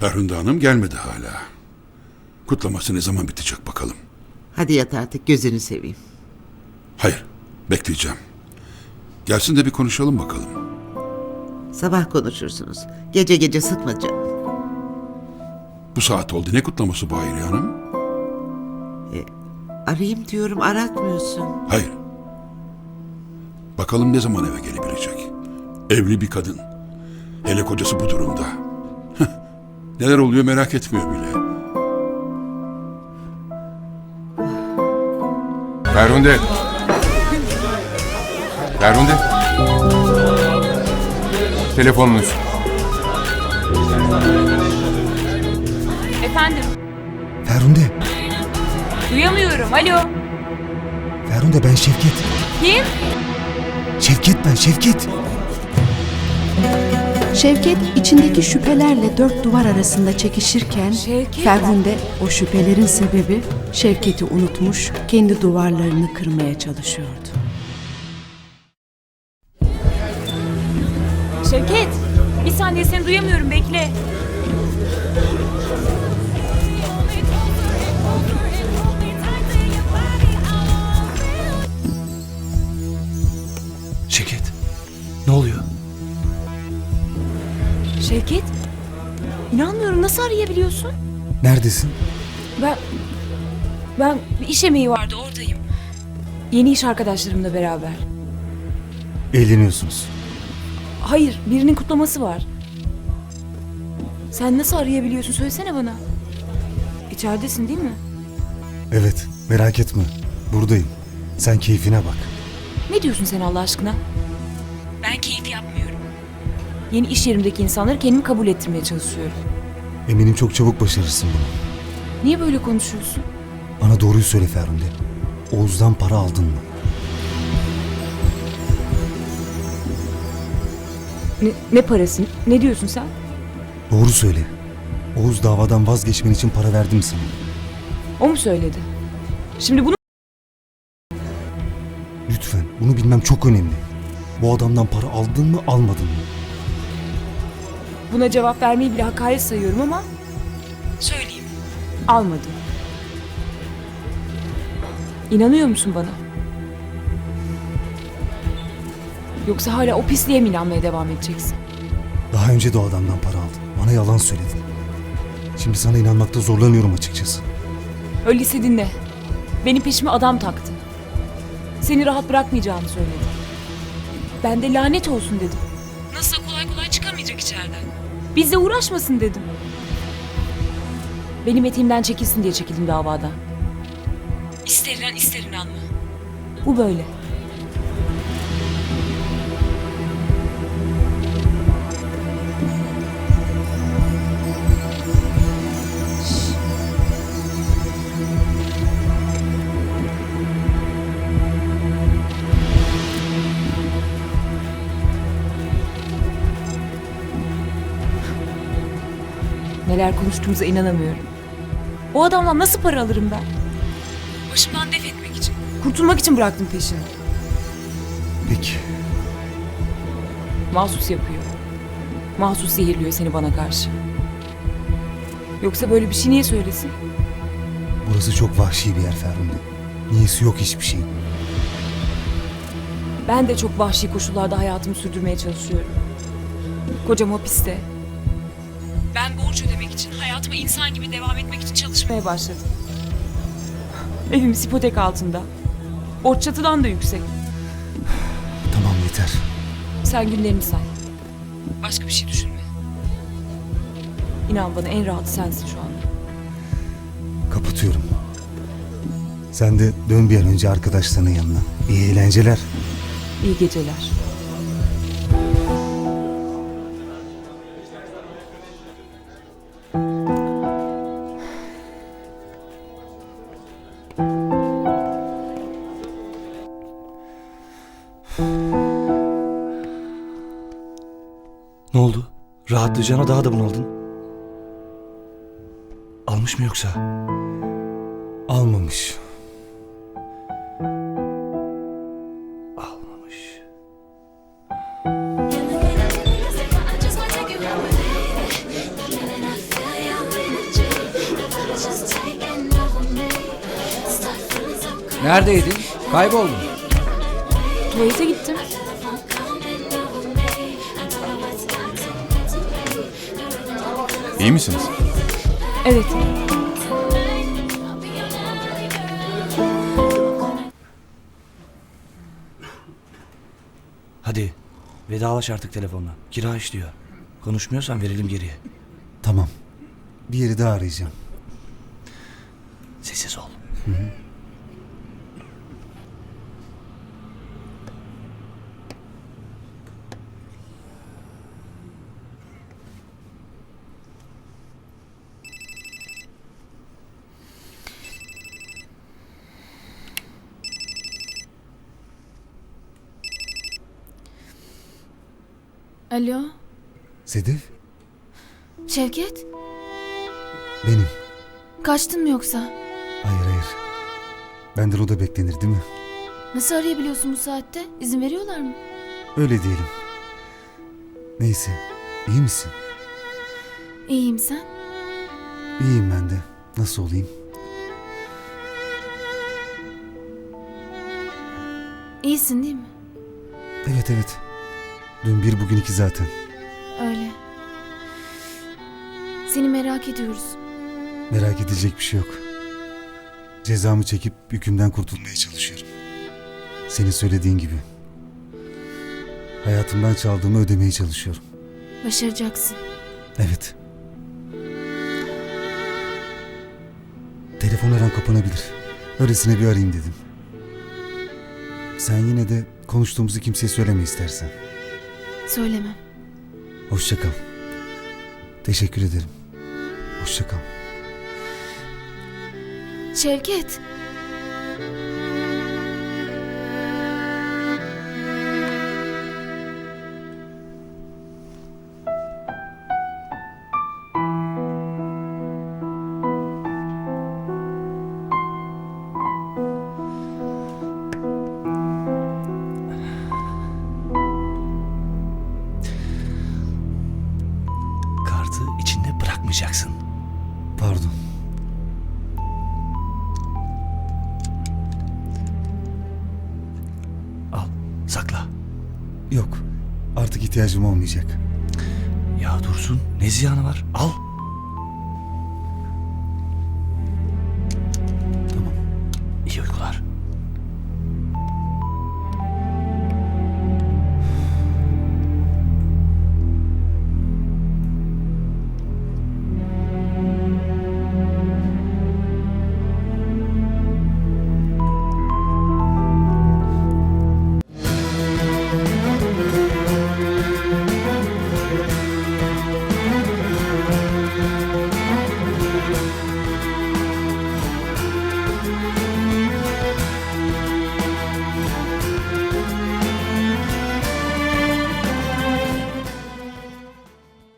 Ferhunde Hanım gelmedi hala. Kutlaması ne zaman bitecek bakalım. Hadi yat artık gözünü seveyim. Hayır, bekleyeceğim. Gelsin de bir konuşalım bakalım. Sabah konuşursunuz. Gece gece sıkma canım. Bu saat oldu. Ne kutlaması bu Hayriye Hanım? Arayayım diyorum aratmıyorsun. Hayır. Bakalım ne zaman eve gelebilecek. Evli bir kadın. Hele kocası bu durumda. Neler oluyor merak etmiyor bile. Ferhunde. Ferhunde. Telefonunuz. Efendim, Ferhunde, duyamıyorum. Alo. Ferhunde ben Şevket. Kim? Şevket ben, Şevket. Şevket içindeki şüphelerle dört duvar arasında çekişirken Şevket? Ferhunde o şüphelerin sebebi Şevket'i unutmuş, kendi duvarlarını kırmaya çalışıyordu. Şevket, bir saniye seni duyamıyorum. Bekle. İnanmıyorum. Nasıl arayabiliyorsun? Neredesin? Ben... Ben bir iş yemeği vardı oradayım. Yeni iş arkadaşlarımla beraber. Eğleniyorsunuz. Hayır, birinin kutlaması var. Sen nasıl arayabiliyorsun? Söylesene bana. İçeridesin değil mi? Evet, merak etme. Buradayım. Sen keyfine bak. Ne diyorsun sen Allah aşkına? Ben keyif yapmıyorum. Yeni iş yerimdeki insanları kendim kabul ettirmeye çalışıyorum. Eminim çok çabuk başarırsın bunu. Niye böyle konuşuyorsun? Bana doğruyu söyle Ferhunde. Oğuz'dan para aldın mı? Ne, ne parası? Ne diyorsun sen? Doğru söyle. Oğuz davadan vazgeçmen için para verdim sana. O mu söyledi? Şimdi bunu Lütfen, bunu bilmem çok önemli. Bu adamdan para aldın mı, almadın mı? Buna cevap vermeyi bile hakaret sayıyorum ama söyleyeyim. Almadım. İnanıyor musun bana? Yoksa hala o pisliğe mi inanmaya devam edeceksin? Daha önce de o adamdan para aldın. Bana yalan söyledin. Şimdi sana inanmakta zorlanıyorum açıkçası. Öyleyse dinle. Benim peşime adam taktı. Seni rahat bırakmayacağını söyledi. Ben de lanet olsun dedim. Bizle uğraşmasın dedim. Benim eteğimden çekilsin diye çekildim davadan. İster inan ister inanma. Bu böyle. Neler konuştuğumuza inanamıyorum. O adamdan nasıl para alırım ben? Başımdan def etmek için. Kurtulmak için bıraktım peşini. Peki, Mahsus yapıyor. Mahsus zehirliyor seni bana karşı. Yoksa böyle bir şey niye söylesin? burası çok vahşi bir yer Ferhunde. Niyesi yok hiçbir şeyin. Ben de çok vahşi koşullarda hayatımı sürdürmeye çalışıyorum. Kocam hapiste. Ben borç ödemek için, hayatıma insan gibi devam etmek için çalışmaya başladım. Evimiz ipotek altında. Borç çatıdan da yüksek. Tamam yeter. Sen günlerini say. Başka bir şey düşünme. İnan bana en rahatı sensin şu anda. Kapatıyorum. Sen de dön bir an önce arkadaşlarının yanına. İyi eğlenceler. İyi geceler. Rahatlayacağına daha da bunaldın. Almış mı yoksa? Almamış. Almamış. Neredeydin? Kayboldun. Tuvalete gittim. İyi misiniz? Evet. Hadi vedalaş artık telefonla. Kira işliyor. Konuşmuyorsan verelim geriye. Tamam. Bir yeri daha arayacağım. Sessiz ol. Alo, Sedef, Şevket? benim. Kaçtın mı yoksa? Hayır hayır. Benden o da beklenir değil mi? Nasıl arayabiliyorsun bu saatte? İzin veriyorlar mı? Öyle diyelim. Neyse, iyi misin? İyiyim sen. İyiyim ben de. Nasıl olayım? İyisin değil mi? Evet evet. Dün bir bugün iki zaten. Öyle. Seni merak ediyoruz. Merak edilecek bir şey yok. Cezamı çekip yükümden kurtulmaya çalışıyorum. Senin söylediğin gibi. Hayatımdan çaldığımı ödemeye çalışıyorum. Başaracaksın. Evet. Telefon her an kapanabilir. Öylesine bir arayayım dedim. Sen yine de konuştuğumuzu kimseye söyleme istersen. Söylemem. Hoşça kal. Teşekkür ederim. Hoşça kal. Şevket. İçinde bırakmayacaksın. Pardon. Al sakla. Yok. Artık ihtiyacım olmayacak. Ya dursun ne ziyanı var? Al.